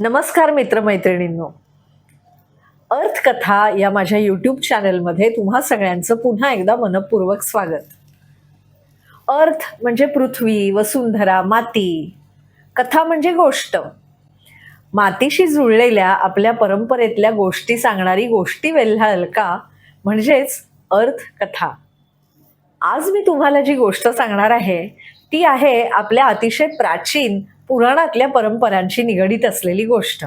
नमस्कार मित्रमैत्रिणींनो. अर्थकथा या माझ्या यूट्यूब चॅनलमध्ये तुम्हा सगळ्यांचं पुन्हा एकदा मनपूर्वक स्वागत. अर्थ म्हणजे पृथ्वी वसुंधरा माती. कथा म्हणजे गोष्ट. मातीशी जुळलेल्या आपल्या परंपरेतल्या गोष्टी सांगणारी गोष्टी वेल्हा अलका म्हणजेच अर्थकथा. आज मी तुम्हाला जी गोष्ट सांगणार आहे ती आहे आपल्या अतिशय प्राचीन पुराणातल्या परंपरांशी निगडीत असलेली गोष्ट.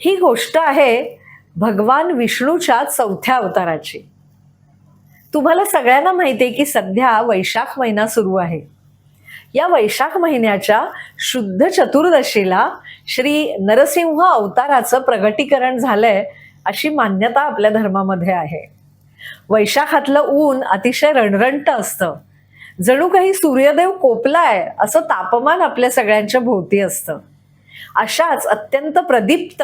ही गोष्ट आहे भगवान विष्णूच्या चौथ्या अवताराची. तुम्हाला सगळ्यांना माहिती आहे की सध्या वैशाख महिना सुरू आहे. या वैशाख महिन्याच्या शुद्ध चतुर्दशीला श्री नरसिंह अवताराचं प्रगटीकरण झालंय अशी मान्यता आपल्या धर्मामध्ये आहे. वैशाखातलं ऊन अतिशय रणरणट असतं. जणू काही सूर्यदेव कोपलाय असं तापमान आपल्या सगळ्यांच्या भोवती असतं. अशाच अत्यंत प्रदीप्त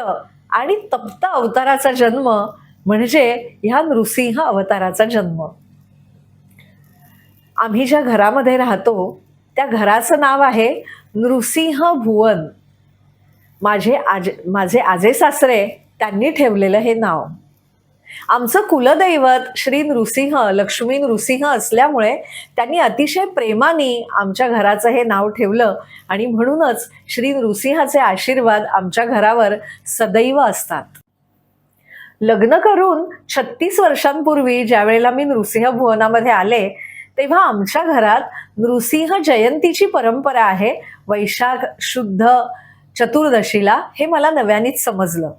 आणि तप्त अवताराचा जन्म म्हणजे ह्या नृसिंह अवताराचा जन्म. आम्ही ज्या घरामध्ये राहतो त्या घराचं नाव आहे नृसिंह भुवन. माझे आज माझे आजे सासरे त्यांनी ठेवलेलं हे नाव. आमचं कुलदैवत श्री नृसिंह लक्ष्मी नृसिंह असल्यामुळे त्यांनी अतिशय प्रेमाने आमच्या घराचं हे नाव ठेवलं आणि म्हणूनच श्री नृसिंहाचे आशीर्वाद आमच्या घरावर सदैव असतात. लग्न करून छत्तीस वर्षांपूर्वी ज्या वेळेला मी नृसिंह भुवनामध्ये आले तेव्हा आमच्या घरात नृसिंह जयंतीची परंपरा आहे वैशाख शुद्ध चतुर्दशीला हे मला नव्यानेच समजलं.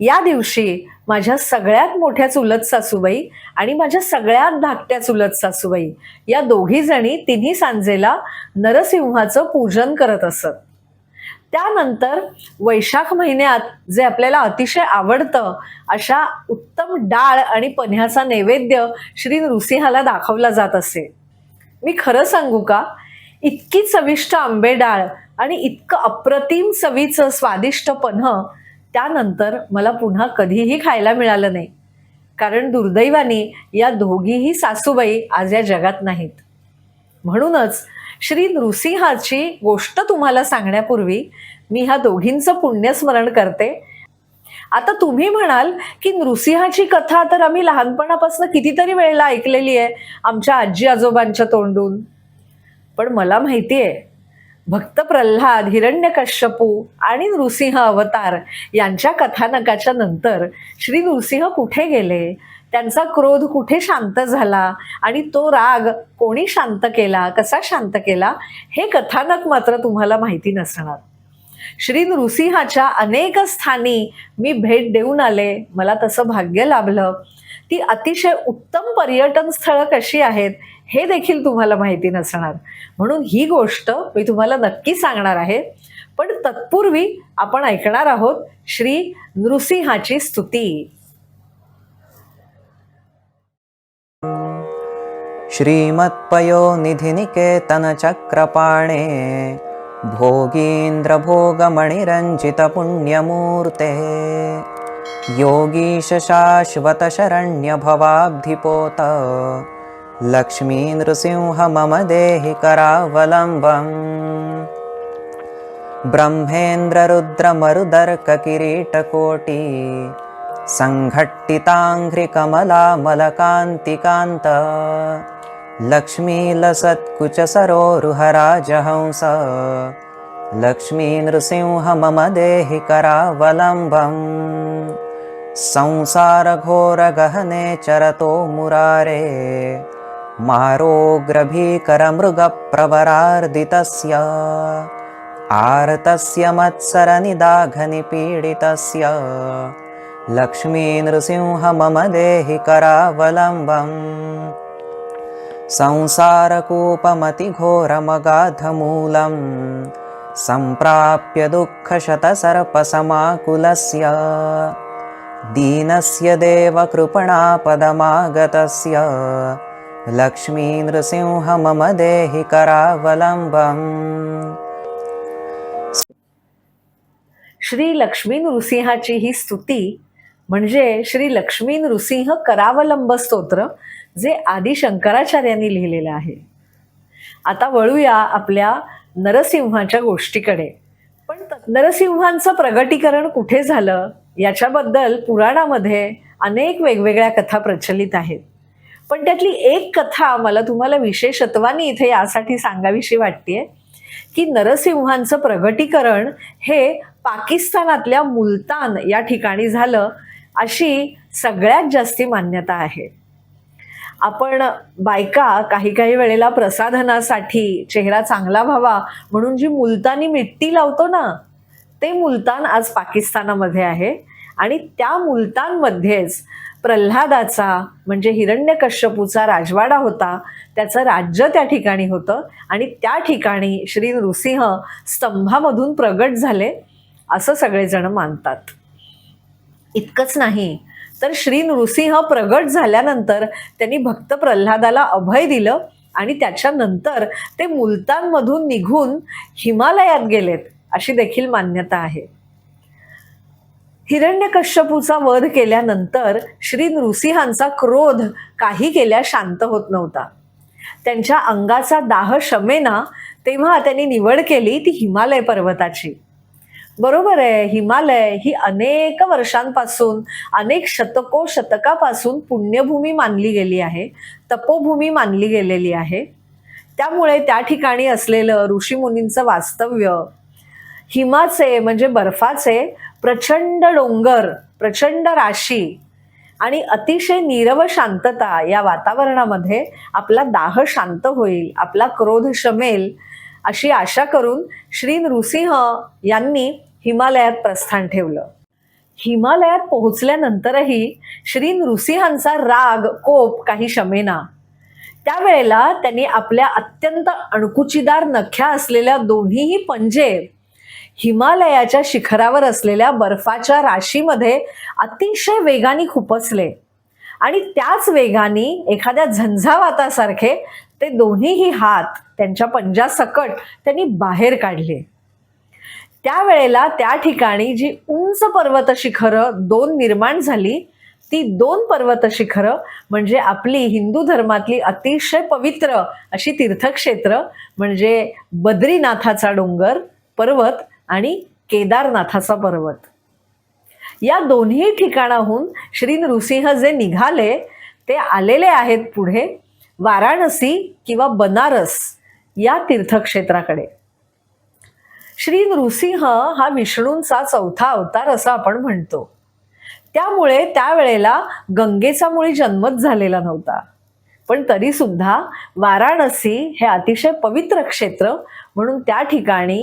या दिवशी माझ्या सगळ्यात मोठ्या चुलत सासूबाई आणि माझ्या सगळ्यात धाकट्या चुलत सासूबाई या दोघी जणी तिन्ही सांजेला नरसिंहाचं पूजन करत असत. त्यानंतर वैशाख महिन्यात जे आपल्याला अतिशय आवडतं अशा उत्तम डाळ आणि पन्ह्याचा नैवेद्य श्री नृसिंहाला दाखवला जात असे. मी खरं सांगू का? इतकी चविष्ट आंबे डाळ आणि इतकं अप्रतिम चवीचं स्वादिष्ट पन्ह त्यानंतर मला पुन्हा कधीही खायला मिळालं नाही. कारण दुर्दैवाने या दोघीही सासूबाई आज या जगात नाहीत. म्हणूनच श्री नृसिंहाची गोष्ट तुम्हाला सांगण्यापूर्वी मी ह्या दोघींचं पुण्यस्मरण करते. आता तुम्ही म्हणाल की नृसिंहाची कथा तर आम्ही लहानपणापासून कितीतरी वेळेला ऐकलेली आहे आमच्या आजी आजोबांच्या तोंडून. पण मला माहिती आहे भक्त प्रल्हाद हिरण्यकश्यपू आणि नृसिंह अवतार यांच्या कथानकाच्या नंतर श्री नृसिंह कुठे गेले? त्यांचा क्रोध कुठे शांत झाला? आणि तो राग कोणी शांत केला? कसा शांत केला? हे कथानक मात्र तुम्हाला माहिती नसणार. श्री नृसिंहाच्या अनेक स्थानी मी भेट देऊन आले. मला तसं भाग्य लाभलं. ती अतिशय उत्तम पर्यटन स्थळं कशी आहेत हे देखील तुम्हाला माहिती नसणार. म्हणून ही गोष्ट मी तुम्हाला नक्की सांगणार आहे. पण तत्पूर्वी आपण ऐकणार आहोत श्री नृसिंहाची स्तुती. श्रीमत्पयोनिधिनिकेतनचक्रपाणे भोगीन्द्रभोगमणिरञ्जितपुण्यमूर्ते। योगीशशाश्वतशरण्यभवाब्धिपोत। लक्ष्मीनृसिंह मम देहि करावलम्बम् ब्रह्मेन्द्ररुद्रमरुदर्ककिरीटकोटि। सङ्घट्टिताङ्घ्रिकमलामलकान्तिकान्त लक्ष्मीलसत्कुचसरोरुहराजहंस लक्ष्मीनृसिंह मम देहि करावलम्बम्। संसारघोरगहने चरतो मुरारे। मारोग्रभीकरमृगप्रवरार्दितस्य आर्तस्य मत्सरनिदाघनिपीडितस्य लक्ष्मीनृसिंह मम देहि करावलम्बम्। संसारकूपमतिघोरमगाधमूलं सम्प्राप्य दुःखशतसर्पसमाकुलस्य। दीनस्य देवकृपणापदमागतस्य। लक्ष्मीनृसिंह मम देहि करावलम्बम् श्री लक्ष्मी नृसिंहाची ही स्तुती म्हणजे श्री लक्ष्मी नृसिंह करावलंब स्तोत्र जे आदि शंकराचार्यांनी लिहिलेलं आहे. आता वळूया आपल्या नरसिंहाच्या गोष्टीकडे. पण नरसिंहांचं प्रगटीकरण कुठे झालं? याच्याबद्दल पुराणामध्ये अनेक वेगवेगळ्या कथा प्रचलित आहेत. पण त्यातली एक कथा मला तुम्हाला विशेषत्वाने इथे यासाठी सांगावीशी वाटते की नरसिंहांचं प्रगटीकरण हे पाकिस्तानातल्या मुलतान या ठिकाणी झालं अशी सगळ्यात जास्ती मान्यता आहे. आपण बायका काही काही वेळेला प्रसाधनासाठी चेहरा चांगला व्हावा म्हणून जी मुलतानी मिट्टी लावतो ना ते मुलतान आज पाकिस्तानामध्ये आहे. आणि त्या मुलतानमध्येच प्रल्हादाचा म्हणजे हिरण्यकश्यपूचा राजवाडा होता त्याचं राज्य त्या ठिकाणी होतं. आणि त्या ठिकाणी श्री नृसिंह स्तंभामधून प्रगट झाले असं सगळेजण मानतात. इतकंच नाही तर श्री नृसिंह प्रगट झाल्यानंतर त्यांनी भक्त प्रल्हादाला अभय दिलं आणि त्याच्यानंतर ते मुलतानमधून निघून हिमालयात गेलेत अशी देखील मान्यता आहे. हिरण्यकश्यपूचा वध केल्यानंतर श्री नृसिंहांचा क्रोध काही केल्या शांत होत नव्हता. त्यांच्या अंगाचा दाह शमेना तेव्हा त्यांनी निवड केली ती हिमालय पर्वताची. बरोबर आहे. हिमालय ही अनेक वर्षांपासून अनेक शतको शतकापासून पुण्यभूमी मानली गेली आहे. तपोभूमी मानली गेलेली आहे. त्यामुळे त्या ठिकाणी असलेलं ऋषीमुनींचं वास्तव्य हिमाचे म्हणजे बर्फाचे प्रचंड डोंगर प्रचंड राशी आणि अतिशय नीरव शांतता या वातावरणामध्ये आपला दाह शांत होईल आपला क्रोध शमेल अशी आशा करून श्री नृसिंह यांनी हिमालयात प्रस्थान ठेवलं. हिमालयात पोहोचल्यानंतरही श्री नृसिंहांचा राग कोप काही शमेना त्यावेळेला त्यांनी आपल्या अत्यंत अणकुचीदार नख्या असलेल्या दोन्हीही पंजे हिमालयाच्या शिखरावर असलेल्या बर्फाच्या राशीमध्ये अतिशय वेगाने खुपसले. आणि त्याच वेगाने एखाद्या झंझावातासारखे ते दोन्हीही हात त्यांच्या पंजासकट त्यांनी बाहेर काढले. त्यावेळेला त्या ठिकाणी जी उंच पर्वत शिखरं दोन निर्माण झाली ती दोन पर्वत शिखरं म्हणजे आपली हिंदू धर्मातली अतिशय पवित्र अशी तीर्थक्षेत्र म्हणजे बद्रीनाथाचा डोंगर पर्वत आणि केदारनाथाचा पर्वत. या दोन्ही ठिकाणाहून श्री नृसिंह जे निघाले ते आलेले आहेत पुढे वाराणसी किंवा बनारस या तीर्थक्षेत्राकडे. श्री नृसिंह हा विष्णूंचा चौथा अवतार असं आपण म्हणतो. त्यामुळे त्यावेळेला गंगेचा मुळी जन्मच झालेला नव्हता. पण तरी सुद्धा वाराणसी हे अतिशय पवित्र क्षेत्र म्हणून त्या ठिकाणी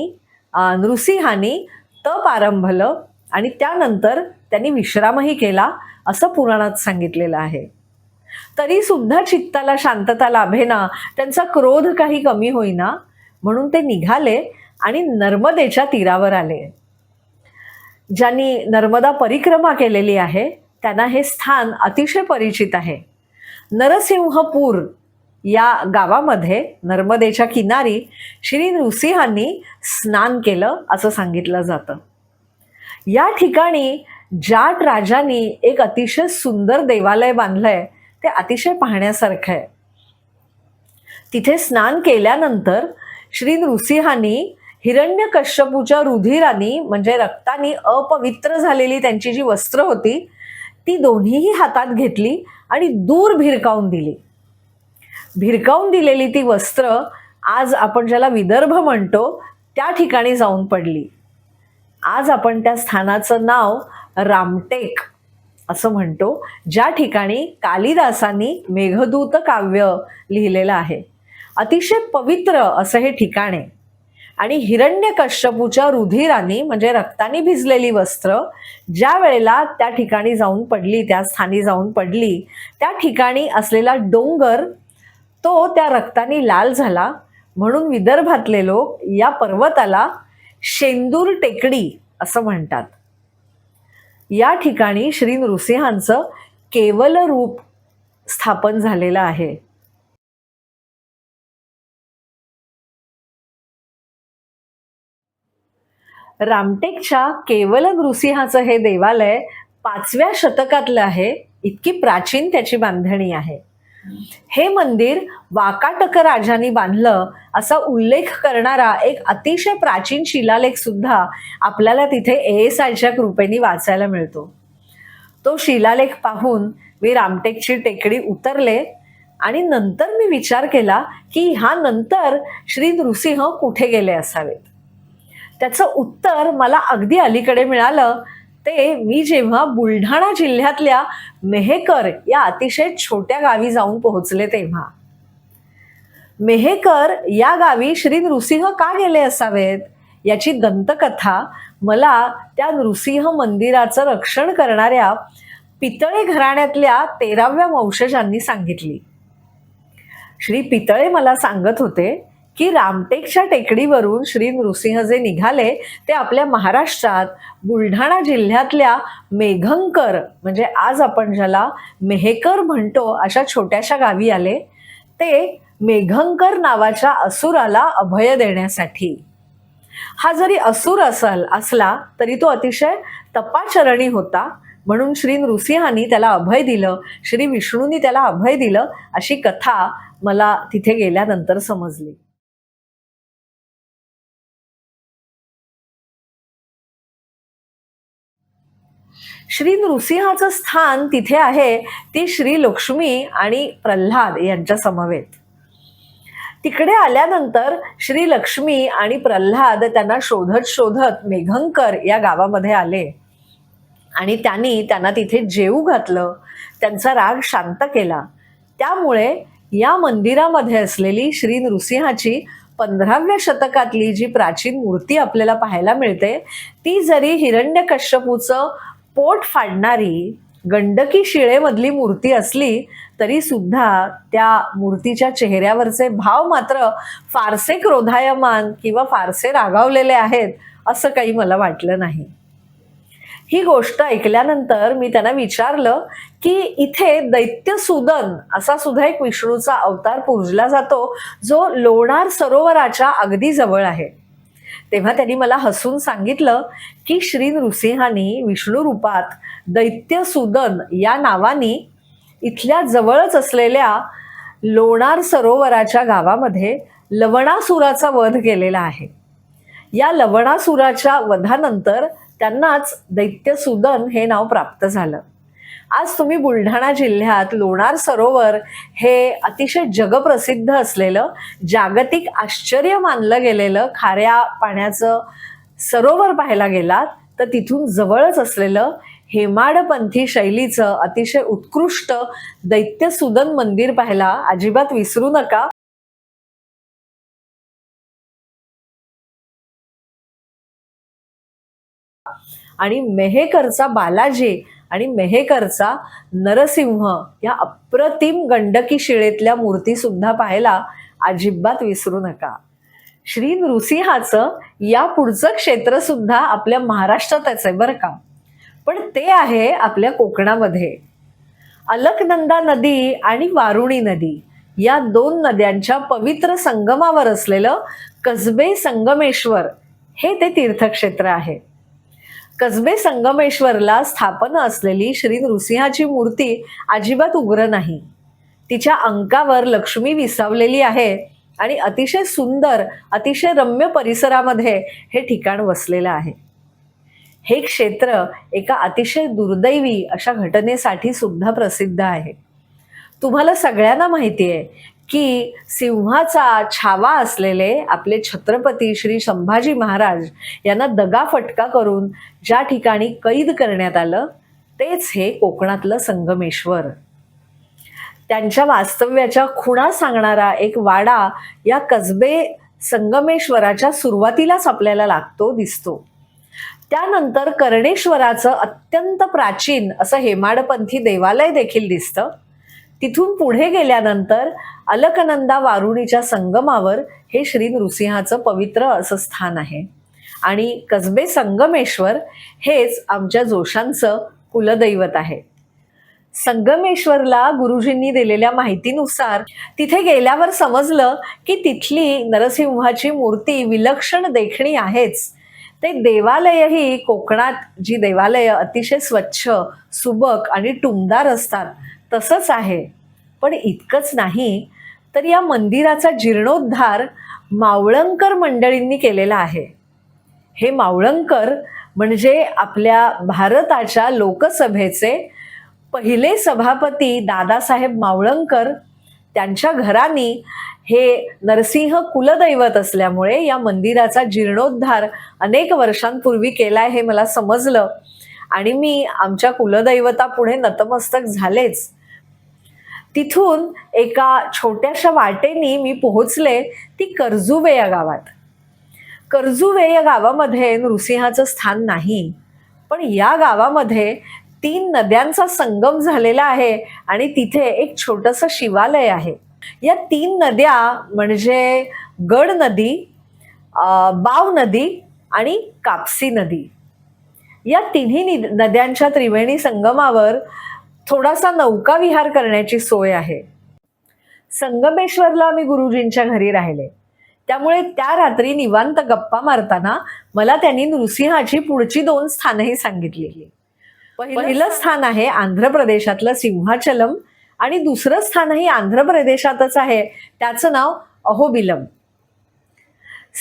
नृसिंहानी तप आरंभलं आणि त्यानंतर त्यांनी विश्रामही केला असं पुराणात सांगितलेलं आहे. तरी सुद्धा चित्ताला शांतता लाभेना त्यांचा क्रोध काही कमी होईना म्हणून ते निघाले आणि नर्मदेच्या तीरावर आले. ज्यांनी नर्मदा परिक्रमा केलेली आहे त्यांना हे स्थान अतिशय परिचित आहे. नरसिंहपूर या गावामध्ये नर्मदेच्या किनारी श्री नृसिंहांनी स्नान केलं असं सांगितलं जातं. या ठिकाणी जाट राजांनी एक अतिशय सुंदर देवालय बांधलंय ते अतिशय पाहण्यासारखं आहे. तिथे स्नान केल्यानंतर श्री नृसिंहांनी हिरण्यकश्यपूच्या रुधिरानी म्हणजे रक्तानी अपवित्र झालेली त्यांची जी वस्त्र होती ती दोन्हीही हातात घेतली आणि दूर भिरकावून दिली. भिरकावून दिलेली ती वस्त्र आज आपण ज्याला विदर्भ म्हणतो त्या ठिकाणी जाऊन पडली. आज आपण त्या स्थानाचं नाव रामटेक असं म्हणतो ज्या ठिकाणी कालिदासांनी मेघदूत काव्य लिहिलेलं आहे. अतिशय पवित्र असं हे ठिकाण आहे. आणि हिरण्यकश्यपूच्या रुधिराने म्हणजे रक्ताने भिजलेली वस्त्र ज्या वेळेला त्या ठिकाणी जाऊन पडली त्या स्थानी जाऊन पडली त्या ठिकाणी असलेला डोंगर तो त्या रक्ताने लाल झाला. म्हणून विदर्भातले लोक या पर्वताला शेंदूर टेकडी असं म्हणतात. या ठिकाणी श्री नृसिंहांचं केवल रूप स्थापन झालेलं आहे. रामटेकच्या केवल नृसिंहाचं हे देवालय पाचव्या शतकातलं आहे. इतकी प्राचीन त्याची बांधणी आहे. हे मंदिर वाकाटक राजांनी बांधलं असा उल्लेख करणारा एक अतिशय प्राचीन शिलालेख सुद्धा आपल्याला तिथे ए एस आयच्या कृपेने वाचायला मिळतो. तो शिलालेख पाहून मी रामटेकची टेकडी उतरले आणि नंतर मी विचार केला की ह्या नंतर श्री नृसिंह कुठे गेले असावेत? त्याचं उत्तर मला अगदी अलीकडे मिळालं. ते मी जेव्हा बुलढाणा जिल्ह्यातल्या मेहेकर या अतिशय छोट्या गावी जाऊन पोहोचले तेव्हा. मेहेकर या गावी श्री नृसिंह का गेले असावेत? याची दंतकथा मला त्या नृसिंह मंदिराचं रक्षण करणाऱ्या पितळे घराण्यातल्या तेराव्या वंशजांनी सांगितली. श्री पितळे मला सांगत होते की रामटेकच्या टेकडीवरून श्री नृसिंह जे निघाले ते आपल्या महाराष्ट्रात बुलढाणा जिल्ह्यातल्या मेघंकर म्हणजे आज आपण ज्याला मेहेकर म्हणतो अशा छोट्याशा गावी आले. ते मेघंकर नावाच्या असुराला अभय देण्यासाठी. हा जरी असुर असल असला तरी तो अतिशय तपाचरणी होता. म्हणून श्री नृसिंहानी त्याला अभय दिलं श्री विष्णूंनी त्याला अभय दिलं अशी कथा मला तिथे गेल्यानंतर समजली. श्री नृसिंहाचं स्थान तिथे आहे ती श्री लक्ष्मी आणि प्रल्हाद यांच्या समवेत. तिकडे आल्यानंतर श्री लक्ष्मी आणि प्रल्हाद त्यांना शोधत शोधत मेघंकर या गावामध्ये आले. आणि त्यांनी त्यांना तिथे जेऊ घातलं त्यांचा राग शांत केला. त्यामुळे या मंदिरामध्ये असलेली श्री नृसिंहाची पंधराव्या शतकातली जी प्राचीन मूर्ती आपल्याला पाहायला मिळते ती जरी हिरण्यकश्यपूचं पोट फाडणारी गंडकी शिळेमधली मूर्ती असली तरी सुद्धा त्या मूर्तीच्या चेहऱ्यावरचे भाव मात्र फारसे क्रोधायमान किंवा फारसे रागावलेले आहेत असं काही मला वाटलं नाही. ही गोष्ट ऐकल्यानंतर मी त्यांना विचारलं की इथे दैत्यसुदन असा सुद्धा एक विष्णूचा अवतार पूजला जातो जो लोणार सरोवराच्या अगदी जवळ आहे. तेव्हा त्यांनी मला हसून सांगितलं की श्री नृसिंहानी विष्णू रूपात दैत्यसुदन या नावानी इथल्या जवळच असलेल्या लोणार सरोवराच्या गावामध्ये लवणासुराचा वध केलेला आहे. या लवणासुराच्या वधानंतर त्यांनाच दैत्यसुदन हे नाव प्राप्त झालं. आज तुम्ही बुलढाणा जिल्ह्यात लोणार सरोवर हे अतिशय जगप्रसिद्ध असलेलं जागतिक आश्चर्य मानलं गेलेलं खाऱ्या पाण्याचं सरोवर पाहायला गेलात तर तिथून जवळच असलेलं हेमाडपंथी शैलीचं अतिशय उत्कृष्ट दैत्यसुदन मंदिर पाहायला अजिबात विसरू नका. आणि मेहेकरचा बालाजी आणि मेहेकरचा नरसिंह या अप्रतिम गंडकी शिळेतल्या मूर्ती सुद्धा पाहायला अजिबात विसरू नका. श्री नृसिंहाचं या पुढचं क्षेत्र सुद्धा आपल्या महाराष्ट्रातच आहे बरं का. पण ते आहे आपल्या कोकणामध्ये. अलकनंदा नदी आणि वारुणी नदी या दोन नद्यांच्या पवित्र संगमावर असलेलं कसबे संगमेश्वर हे ते तीर्थक्षेत्र आहे. कसबे संगमेश्वरला स्थापन असलेली श्री नृसिंहाची मूर्ती अजिबात उग्र नाही. तिच्या अंकावर लक्ष्मी विसावलेली आहे आणि अतिशय सुंदर अतिशय रम्य परिसरामध्ये हे ठिकाण वसलेलं आहे. हे क्षेत्र एका अतिशय दुर्दैवी अशा घटनेसाठी सुद्धा प्रसिद्ध आहे. तुम्हाला सगळ्यांना माहिती आहे की सिंहाचा छावा असलेले आपले छत्रपती श्री संभाजी महाराज यांना दगाफटका करून ज्या ठिकाणी कैद करण्यात आलं तेच हे कोकणातलं संगमेश्वर. त्यांच्या वास्तव्याच्या खुणा सांगणारा एक वाडा या कसबे संगमेश्वराच्या सुरुवातीलाच आपल्याला लागतो दिसतो. त्यानंतर कर्णेश्वराचं अत्यंत प्राचीन असं हेमाडपंथी देवालय देखील दिसतं. तिथून पुढे गेल्यानंतर अलकनंदा वारुणीच्या संगमावर हे श्री नृसिंहाचं पवित्र असं स्थान आहे. आणि कसबे संगमेश्वर हेच आमच्या जोशांचं कुलदैवत आहे. संगमेश्वरला गुरुजींनी दिलेल्या माहितीनुसार तिथे गेल्यावर समजलं की तिथली नरसिंहाची मूर्ती विलक्षण देखणी आहेच. ते देवालयही कोकणात जी देवालय अतिशय स्वच्छ सुबक आणि टुमदार असतात तसंच आहे. पण इतकंच नाही तर या मंदिराचा जीर्णोद्धार मावळंकर मंडळींनी केलेला आहे. हे मावळंकर म्हणजे आपल्या भारताच्या लोकसभेचे पहिले सभापती दादासाहेब मावळंकर. त्यांच्या घरांनी हे नरसिंह कुलदैवत असल्यामुळे या मंदिराचा जीर्णोद्धार अनेक वर्षांपूर्वी केला आहे हे मला समजलं. आणि मी आमच्या कुलदैवतापुढे नतमस्तक झालेच. तिथून एका छोट्याशा वाटेनी मी पोहोचले ती कर्जुवे या गावात. कर्जुवे या गावामध्ये नृसिंहाचं स्थान नाही पण या गावामध्ये तीन नद्यांचा संगम झालेला आहे आणि तिथे एक छोटंसं शिवालय आहे. या तीन नद्या म्हणजे गड नदी बाव नदी आणि कापसी नदी. या तिन्ही नद्यांच्या त्रिवेणी संगमावर थोडासा नौका विहार करण्याची सोय आहे. संगमेश्वरला आम्ही गुरुजींच्या घरी राहिले. त्यामुळे त्या रात्री निवांत गप्पा मारताना मला त्यांनी नृसिंहाची पुढची दोन स्थानही सांगितलेली. पहिलं स्थान आहे आंध्र प्रदेशातलं सिंहाचलम आणि दुसरं स्थानही आंध्र प्रदेशातच आहे. त्याचं नाव अहोबिलम.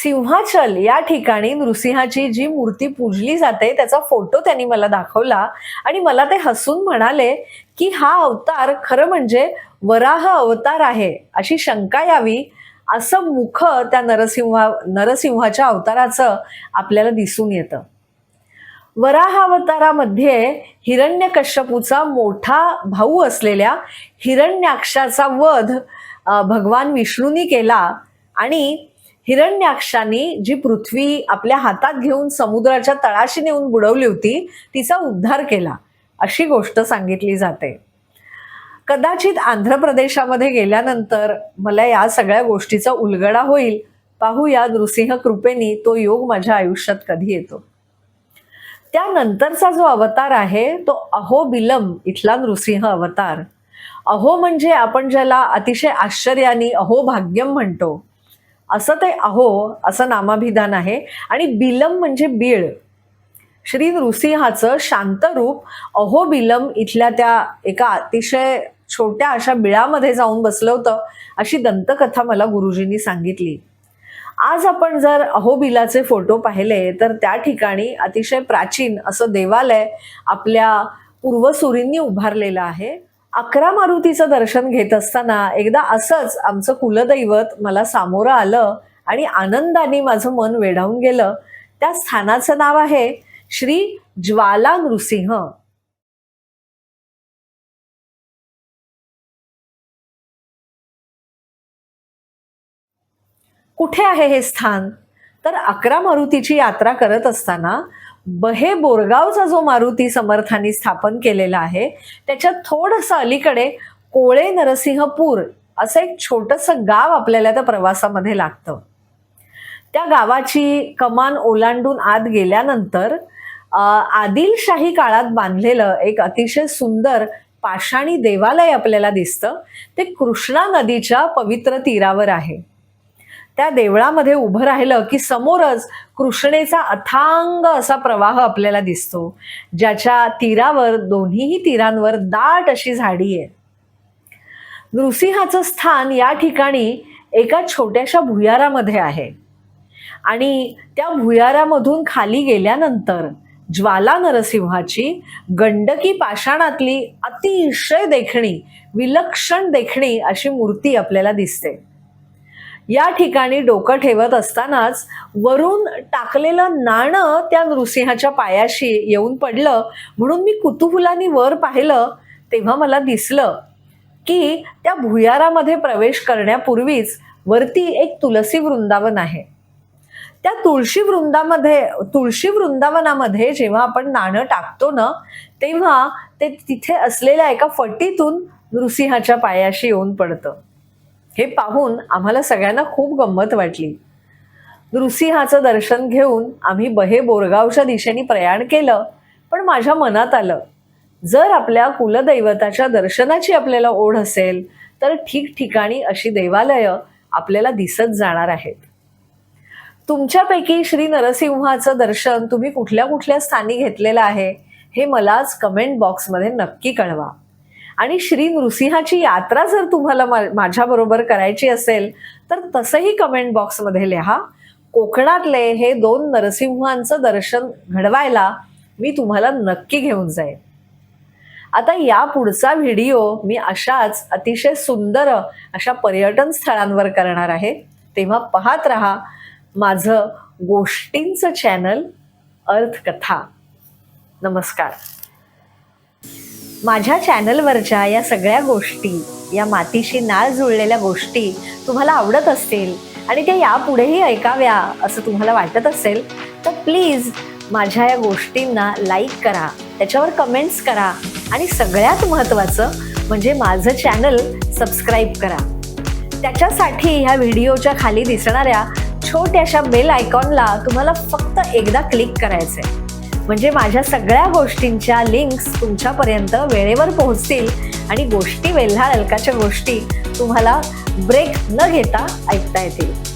सिंहाचल या ठिकाणी नृसिंहाची जी मूर्ती पूजली जाते त्याचा फोटो त्यांनी मला दाखवला. आणि मला ते हसून म्हणाले की हा अवतार खरं म्हणजे वराह अवतार आहे अशी शंका यावी. असं मुख त्या नरसिंहा नरसिंहाच्या अवताराचं आपल्याला दिसून येतं. वराह अवतारामध्ये हिरण्यकश्यपूचा मोठा भाऊ असलेल्या हिरण्याक्षाचा वध भगवान विष्णूंनी केला. आणि हिरण्याक्षाने जी पृथ्वी आपल्या हातात घेऊन समुद्राच्या तळाशी नेऊन बुडवली होती तिचा उद्धार केला. अशी गोष्ट सांगितली जाते. कदाचित आंध्र प्रदेशामध्ये गेल्यानंतर मला या सगळ्या गोष्टीचा उलगडा होईल. पाहूया नृसिंह कृपेनी तो योग माझ्या आयुष्यात कधी येतो. त्यानंतरचा जो अवतार आहे तो अहो बिलम इथला नृसिंह अवतार. अहो म्हणजे आपण ज्याला अतिशय आश्चर्याने अहो भाग्यम म्हणतो. असं ते अहो असं नामाभिधान आहे. आणि बिलम म्हणजे बीळ. श्री नृसिंहाचं शांत रूप अहोबिलम इथल्या त्या एका अतिशय छोट्या अशा बिळामध्ये जाऊन बसलं होतं अशी दंतकथा मला गुरुजींनी सांगितली. आज आपण जर अहोबिलाचे फोटो पाहिले तर त्या ठिकाणी अतिशय प्राचीन असं देवालय आपल्या पूर्वसुरींनी उभारलेलं आहे. अकरा मारुतीचं दर्शन घेत असताना एकदा असंच आमचं कुलदैवत मला सामोरं आलं आणि आनंदाने माझं मन वेढावून गेलं. त्या स्थानाचं नाव आहे श्री ज्वाला नृसिंह कुठे आहे हे स्थान? तर अकरा मारुतीची यात्रा करत असताना बहे बोरगावचा जो मारुती समर्थांनी स्थापन केलेला आहे त्याच्यात थोडंसं अलीकडे कोळे नरसिंहपूर असं एक छोटंसं गाव आपल्याला त्या प्रवासामध्ये लागतं. त्या गावाची कमान ओलांडून आत गेल्यानंतर आदिलशाही काळात बांधलेलं एक अतिशय सुंदर पाषाणी देवालय आपल्याला दिसतं. ते कृष्णा नदीच्या पवित्र तीरावर आहे. त्या देवळामध्ये उभं राहिलं की समोरच कृष्णेचा अथांग असा प्रवाह आपल्याला दिसतो. ज्याच्या तीरावर दोन्हीही तीरांवर दाट अशी झाडी आहे. नृसिंहाचं स्थान या ठिकाणी एका छोट्याशा भुयारामध्ये आहे. आणि त्या भुयारामधून खाली गेल्यानंतर ज्वाला नरसिंहाची गंडकी पाषाणातली अतिशय देखणी विलक्षण देखणी अशी मूर्ती आपल्याला दिसते. या ठिकाणी डोकं ठेवत असतानाच वरून टाकलेलं नाणं त्या नृसिंहाच्या पायाशी येऊन पडलं. म्हणून मी कुतुहुलानी वर पाहिलं तेव्हा मला दिसलं की त्या भुयारामध्ये प्रवेश करण्यापूर्वीच वरती एक तुलसी वृंदावन आहे. त्या तुळशी वृंदामध्ये तुळशी वृंदावनामध्ये जेव्हा आपण नाणं टाकतो ना तेव्हा ते तिथे असलेल्या एका फटीतून नृसिंहाच्या पायाशी येऊन पडतं. हे पाहून आम्हाला सगळ्यांना खूप गंमत वाटली. नृसिंहाचं दर्शन घेऊन आम्ही बहे बोरगावच्या दिशेने प्रयाण केलं पण माझ्या मनात आलं जर आपल्या कुलदैवताच्या दर्शनाची आपल्याला ओढ असेल तर ठिकठिकाणी अशी देवालयं आपल्याला दिसत जाणार आहेत. तुमच्यापैकी श्री नरसिंहाचं दर्शन तुम्ही कुठल्या कुठल्या स्थानी घेतलेलं आहे हे मलाच कमेंट बॉक्समध्ये नक्की कळवा. आणि श्री नृसिंहाची यात्रा जर तुम्हाला मा- माझ्याबरोबर करायची असेल तर तसंही कमेंट बॉक्समध्ये लिहा. कोकणातले हे दोन नरसिंहांचं दर्शन घडवायला मी तुम्हाला नक्की घेऊन जाईन. आता या पुढचा व्हिडिओ मी अशाच अतिशय सुंदर अशा पर्यटन स्थळांवर करणार आहे. तेव्हा पाहत राहा माझं गोष्टींचं चॅनल अर्थकथा. नमस्कार. माझ्या चॅनलवरच्या या सगळ्या गोष्टी या मातीशी नाळ जुळलेल्या गोष्टी तुम्हाला आवडत असतील आणि त्या यापुढेही ऐकाव्या असं तुम्हाला वाटत असेल तर प्लीज माझ्या या गोष्टींना लाईक करा त्याच्यावर कमेंट्स करा आणि सगळ्यात महत्त्वाचं म्हणजे माझं चॅनल सबस्क्राईब करा. त्याच्यासाठी ह्या व्हिडिओच्या खाली दिसणाऱ्या छोट्याशा बेल आयकॉनला तुम्हाला फक्त एकदा क्लिक करायचं आहे म्हणजे माझ्या सगळ्या गोष्टींच्या लिंक्स तुमच्यापर्यंत वेळेवर पोहोचतील. आणि गोष्टी वेल्हा अलकाच्या गोष्टी तुम्हाला ब्रेक न घेता ऐकता येतील.